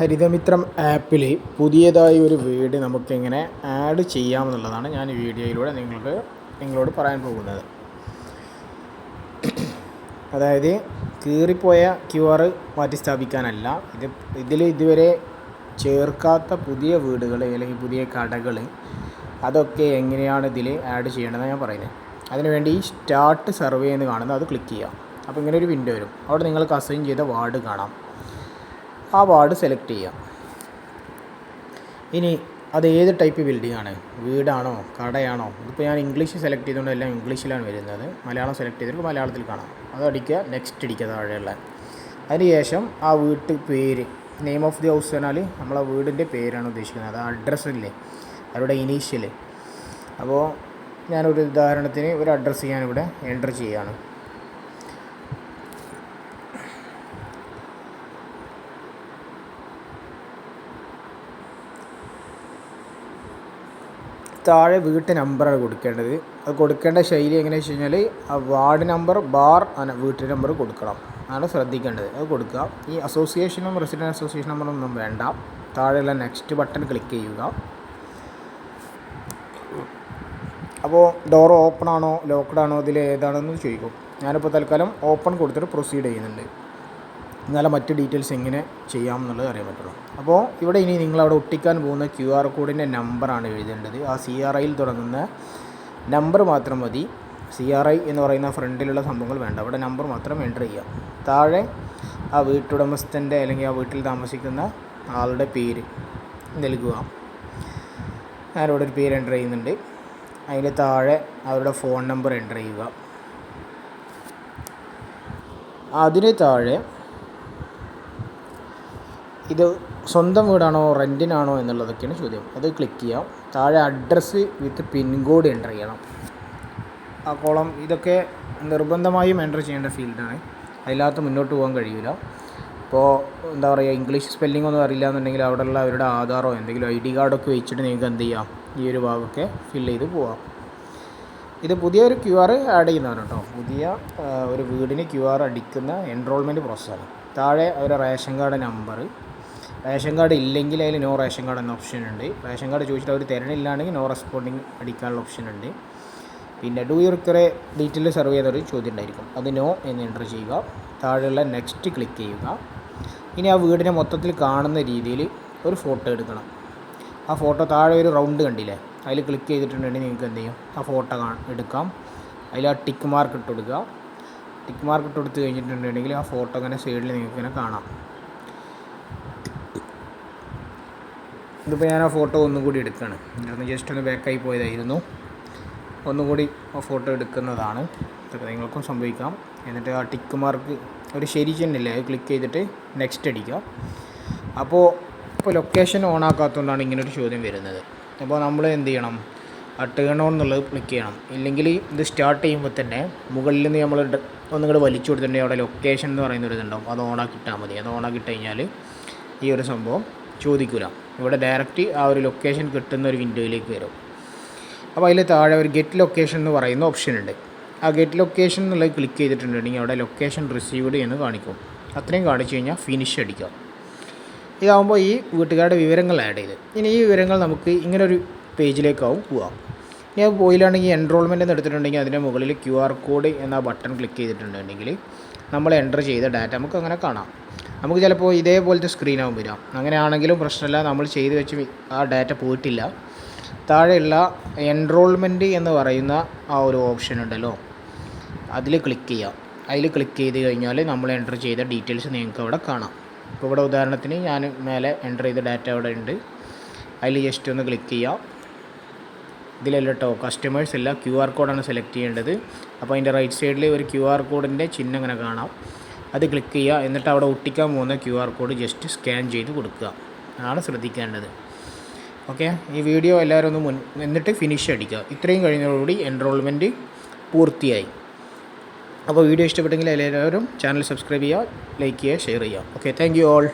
ഹരിതമിത്രം ആപ്പിൽ പുതിയതായി ഒരു വീട് നമുക്കെങ്ങനെ ആഡ് ചെയ്യാമെന്നുള്ളതാണ് ഞാൻ ഈ വീഡിയോയിലൂടെ നിങ്ങൾക്ക് നിങ്ങളോട് പറയാൻ പോകുന്നത്. അതായത് കീറിപ്പോയ ക്യു ആർ മാറ്റി സ്ഥാപിക്കാനല്ല ഇത് ഇതിൽ ഇതുവരെ ചേർക്കാത്ത പുതിയ വീടുകൾ അല്ലെങ്കിൽ പുതിയ കടകൾ അതൊക്കെ എങ്ങനെയാണ് ഇതിൽ ആഡ് ചെയ്യേണ്ടതെന്ന് ഞാൻ പറയുന്നത് അതിനുവേണ്ടി സ്റ്റാർട്ട് സർവേ എന്ന് കാണുന്നത് അത് ക്ലിക്ക് ചെയ്യാം അപ്പോൾ ഇങ്ങനെ ഒരു വിൻഡോ വരും. അവിടെ നിങ്ങൾക്ക് അസൈൻ ചെയ്ത വാർഡ് കാണാം. ആ വാർഡ് സെലക്ട് ചെയ്യാം. ഇനി അത് ഏത് ടൈപ്പ് ബിൽഡിംഗ് ആണ്? വീടാണോ? കടയാണോ? ഇതിപ്പോൾ ഞാൻ ഇംഗ്ലീഷ് സെലക്ട് ചെയ്തുകൊണ്ട് എല്ലാം ഇംഗ്ലീഷിലാണ് വരുന്നത്. മലയാളം സെലക്ട് ചെയ്തിട്ട് മലയാളത്തിൽ കാണാം. അത് അടിക്കുക നെക്സ്റ്റ് അടിക്കുക താഴെയുള്ള. അതിനുശേഷം ആ വീട്ട് പേര് നെയിം ഓഫ് ദി ഹൗസ് പറഞ്ഞാൽ നമ്മളെ വീടിന്റെ പേരാണ് ഉദ്ദേശിക്കുന്നത്. അത് അഡ്രസ്സ് ഇല്ലേ? അവരുടെ ഇനീഷ്യൽ അപ്പോൾ ഞാനൊരു ഉദാഹരണത്തിന് ഒരു അഡ്രസ്സ് ഞാനിവിടെ എന്റർ ചെയ്യുകയാണ്. താഴെ വീട്ട് നമ്പറാണ് കൊടുക്കേണ്ടത്. അത് കൊടുക്കേണ്ട ശൈലി എങ്ങനെയാണെന്ന് വെച്ച് കഴിഞ്ഞാൽ ആ വാർഡ് നമ്പർ ബാർ വീട്ട് നമ്പർ കൊടുക്കണം. അതാണ് ശ്രദ്ധിക്കേണ്ടത്. അത് കൊടുക്കുക. ഈ അസോസിയേഷനും റെസിഡന്റ് അസോസിയേഷൻ നമ്പറൊന്നും വേണ്ട. താഴെയുള്ള നെക്സ്റ്റ് ബട്ടൺ ക്ലിക്ക് ചെയ്യുക. അപ്പോൾ ഡോർ ഓപ്പൺ ആണോ ലോക്ക്ഡ് ആണോ ഇതിൽ ഏതാണെന്ന് ചോദിക്കും. ഞാനിപ്പോൾ തൽക്കാലം ഓപ്പൺ കൊടുത്തിട്ട് പ്രൊസീഡ് ചെയ്യുന്നുണ്ട്. എന്നാലേ മറ്റ് ഡീറ്റെയിൽസ് എങ്ങനെ ചെയ്യാം എന്നുള്ളത് അറിയാൻ പറ്റുള്ളൂ. അപ്പോൾ ഇവിടെ ഇനി നിങ്ങളവിടെ ഒട്ടിക്കാൻ പോകുന്ന ക്യു ആർ കോഡിന്റെ നമ്പറാണ് എഴുതേണ്ടത്. ആ സി ആർ ഐയിൽ തുടങ്ങുന്ന നമ്പർ മാത്രം മതി. സി ആർ ഐ എന്ന് പറയുന്ന ഫ്രണ്ടിലുള്ള സംഭവങ്ങൾ വേണ്ട. അവിടെ നമ്പർ മാത്രം എന്റർ ചെയ്യുക. താഴെ ആ വീട്ടുടമസ്ഥന്റെ അല്ലെങ്കിൽ ആ വീട്ടിൽ താമസിക്കുന്ന ആളുടെ പേര് നൽകുക. ഞാനിവിടെ ഒരു പേര് എന്റർ ചെയ്യുന്നുണ്ട്. അതിന്റെ താഴെ അവരുടെ ഫോൺ നമ്പർ എന്റർ ചെയ്യുക. അതിന് താഴെ ഇത് സ്വന്തം വീടാണോ റെന്റിനാണോ എന്നുള്ളതൊക്കെയാണ് ചോദ്യം. അത് ക്ലിക്ക് ചെയ്യാം. താഴെ അഡ്രസ്സ് വിത്ത് പിൻകോഡ് എന്റർ ചെയ്യണം. ആ കോളം ഇതൊക്കെ നിർബന്ധമായും എന്റർ ചെയ്യേണ്ട ഫീൽഡാണ് അതിനകത്ത് മുന്നോട്ട് പോകാൻ കഴിയില്ല ഇപ്പോൾ എന്താ പറയുക ഇംഗ്ലീഷ് സ്പെല്ലിംഗ് ഒന്നും അറിയില്ല എന്നുണ്ടെങ്കിൽ അവിടെയുള്ള അവരുടെ ആധാറോ എന്തെങ്കിലും ഐ ഡി കാർഡൊക്കെ വെച്ചിട്ട് നിങ്ങൾക്ക് എന്ത് ചെയ്യാം? ഈ ഒരു ഭാഗമൊക്കെ ഫില്ല് ചെയ്ത് പോവാം. ഇത് പുതിയൊരു ക്യു ആർ ആഡ് ചെയ്യുന്നതാണ് കേട്ടോ. പുതിയ ഒരു വീടിന് ക്യു ആർ അടിക്കുന്ന എൻറോൾമെന്റ് പ്രോസസ്സാണ് താഴെ അവരുടെ ration card number ration card ഇല്ലെങ്കിൽ അതിൽ നോ റേഷൻ കാർഡ് എന്ന ഓപ്ഷൻ ഉണ്ട്. റേഷൻ കാർഡ് ചോദിച്ചിട്ട് അവർ തരണില്ലാണെങ്കിൽ നോ റെസ്പോണ്ടിങ് അടിക്കാനുള്ള ഓപ്ഷൻ ഉണ്ട്. പിന്നെ do you require detail survey ചെയ്തൊരു ചോദ്യം ഉണ്ടായിരിക്കും. അത് നോ എന്ന് എന്റർ ചെയ്യുക. താഴെയുള്ള നെക്സ്റ്റ് ക്ലിക്ക് ചെയ്യുക. ഇനി ആ വീടിനെ മൊത്തത്തിൽ കാണുന്ന രീതിയിൽ ഒരു ഫോട്ടോ എടുക്കണം. ആ ഫോട്ടോ താഴെ ഒരു റൗണ്ട് കണ്ടില്ലേ? അതിൽ ക്ലിക്ക് ചെയ്തിട്ടുണ്ടെങ്കിൽ നിങ്ങൾക്ക് എന്ത് ചെയ്യും? ആ ഫോട്ടോ കാ എടുക്കാം. അതിൽ ആ ടിക്ക് മാർക്ക് ഇട്ട് കൊടുക്കുക. ടിക്ക് മാർക്ക് ഇട്ട് കൊടുത്ത് കഴിഞ്ഞിട്ടുണ്ടെങ്കിൽ ആ ഫോട്ടോ അങ്ങനെ സൈഡിൽ നിങ്ങൾക്ക് ഇങ്ങനെ കാണാം. ഇതിപ്പോൾ ഞാൻ ആ ഫോട്ടോ ഒന്നും കൂടി എടുക്കുകയാണ് ഒന്ന് ജസ്റ്റ് ഒന്ന് ബാക്കായി പോയതായിരുന്നു. ഒന്നുകൂടി ആ ഫോട്ടോ എടുക്കുന്നതാണ്. ഇതൊക്കെ നിങ്ങൾക്കും സംഭവിക്കാം. എന്നിട്ട് ആ ടിക്ക് മാർക്ക് ഒരു ശരി ചെന്നില്ലേ അത് ക്ലിക്ക് ചെയ്തിട്ട് നെക്സ്റ്റ് അടിക്കുക അപ്പോൾ ഇപ്പോൾ ലൊക്കേഷൻ ഓൺ ആക്കാത്തതുകൊണ്ടാണ് ഇങ്ങനൊരു ചോദ്യം വരുന്നത്. അപ്പോൾ നമ്മൾ എന്ത് ചെയ്യണം? ആ ടേൺ ഓൺ എന്നുള്ളത് ക്ലിക്ക് ചെയ്യണം. ഇല്ലെങ്കിൽ ഇത് സ്റ്റാർട്ട് ചെയ്യുമ്പോൾ തന്നെ മുകളിൽ നിന്ന് നമ്മൾ ഒന്നും കൂടെ വലിച്ചു കൊടുത്തിട്ടുണ്ടെങ്കിൽ അവിടെ ലൊക്കേഷൻ എന്ന് പറയുന്ന ഒരു ഇതുണ്ടാവും. അത് ഓണാക്കി മതി. അത് ഓണാക്കി കഴിഞ്ഞാൽ ഈ ഒരു സംഭവം ചോദിക്കില്ല ഇവിടെ ഡയറക്റ്റ് ആ ഒരു ലൊക്കേഷൻ കിട്ടുന്ന ഒരു വിൻഡോയിലേക്ക് വരും. അപ്പോൾ അതിൽ താഴെ ഒരു ഗെറ്റ് ലൊക്കേഷൻ എന്ന് പറയുന്ന ഓപ്ഷൻ ഉണ്ട്. ആ ഗെറ്റ് ലൊക്കേഷൻ എന്നുള്ളത് ക്ലിക്ക് ചെയ്തിട്ടുണ്ടെങ്കിൽ അവിടെ ലൊക്കേഷൻ റിസീവ്ഡ് എന്ന് കാണിക്കും. അത്രയും കാണിച്ചു കഴിഞ്ഞാൽ ഫിനിഷ് അടിക്കാം ഇതാകുമ്പോൾ ഈ വീട്ടുകാരുടെ വിവരങ്ങൾ ആഡ് ചെയ്ത്. ഇനി ഈ വിവരങ്ങൾ നമുക്ക് ഇങ്ങനൊരു പേജിലേക്കാവും പോവാം. ഇനി അത് പോയില്ലാണെങ്കിൽ എൻറോൾമെന്റ് എന്ന് എടുത്തിട്ടുണ്ടെങ്കിൽ അതിന്റെ മുകളിൽ ക്യു ആർ കോഡ് എന്ന ബട്ടൺ ക്ലിക്ക് ചെയ്തിട്ടുണ്ടെങ്കിൽ നമ്മൾ എന്റർ ചെയ്ത ഡാറ്റ നമുക്ക് അങ്ങനെ കാണാം. നമുക്ക് ചിലപ്പോൾ ഇതേപോലത്തെ സ്ക്രീനാവും വരാം. അങ്ങനെയാണെങ്കിലും പ്രശ്നമില്ല. നമ്മൾ ചെയ്ത് വെച്ച് ആ ഡാറ്റ പോയിട്ടില്ല. താഴെയുള്ള എൻറോൾമെന്റ് എന്ന് പറയുന്ന ആ ഒരു ഓപ്ഷൻ ഉണ്ടല്ലോ. അതിൽ ക്ലിക്ക് ചെയ്യാം. അതിൽ ക്ലിക്ക് ചെയ്ത് കഴിഞ്ഞാൽ നമ്മൾ എന്റർ ചെയ്ത ഡീറ്റെയിൽസ് നിങ്ങൾക്ക് അവിടെ കാണാം. ഇപ്പോൾ ഇവിടെ ഉദാഹരണത്തിന് ഞാൻ മേലെ എന്റർ ചെയ്ത ഡാറ്റ അവിടെ ഉണ്ട്. അതിൽ ജസ്റ്റ് ഒന്ന് ക്ലിക്ക് ചെയ്യാം. ഇതിലല്ല കേട്ടോ കസ്റ്റമേഴ്സ് എല്ലാം ക്യു ആർ കോഡാണ് സെലക്ട് ചെയ്യേണ്ടത്. അപ്പോൾ അതിന്റെ റൈറ്റ് സൈഡിൽ ഒരു ക്യു ആർ കോഡിന്റെ ചിഹ്നം ഇങ്ങനെ കാണാം. അത് ക്ലിക്ക് ചെയ്യുക. എന്നിട്ട് അവിടെ ഒട്ടിക്കാൻ പോകുന്ന Q R code just scan ചെയ്ത് കൊടുക്കുക. അതാണ് ശ്രദ്ധിക്കേണ്ടത്. ഓക്കെ ഈ വീഡിയോ എല്ലാവരും ഒന്ന് മുൻ എന്നിട്ട് ഫിനിഷ് അടിക്കുക. ഇത്രയും കഴിഞ്ഞതോടുകൂടി എൻറോൾമെന്റ് പൂർത്തിയായി. അപ്പോൾ വീഡിയോ ഇഷ്ടപ്പെട്ടെങ്കിൽ എല്ലാവരും ചാനൽ സബ്സ്ക്രൈബ് ചെയ്യുക ലൈക്ക് ചെയ്യുക ഷെയർ ചെയ്യുക. Okay thank you all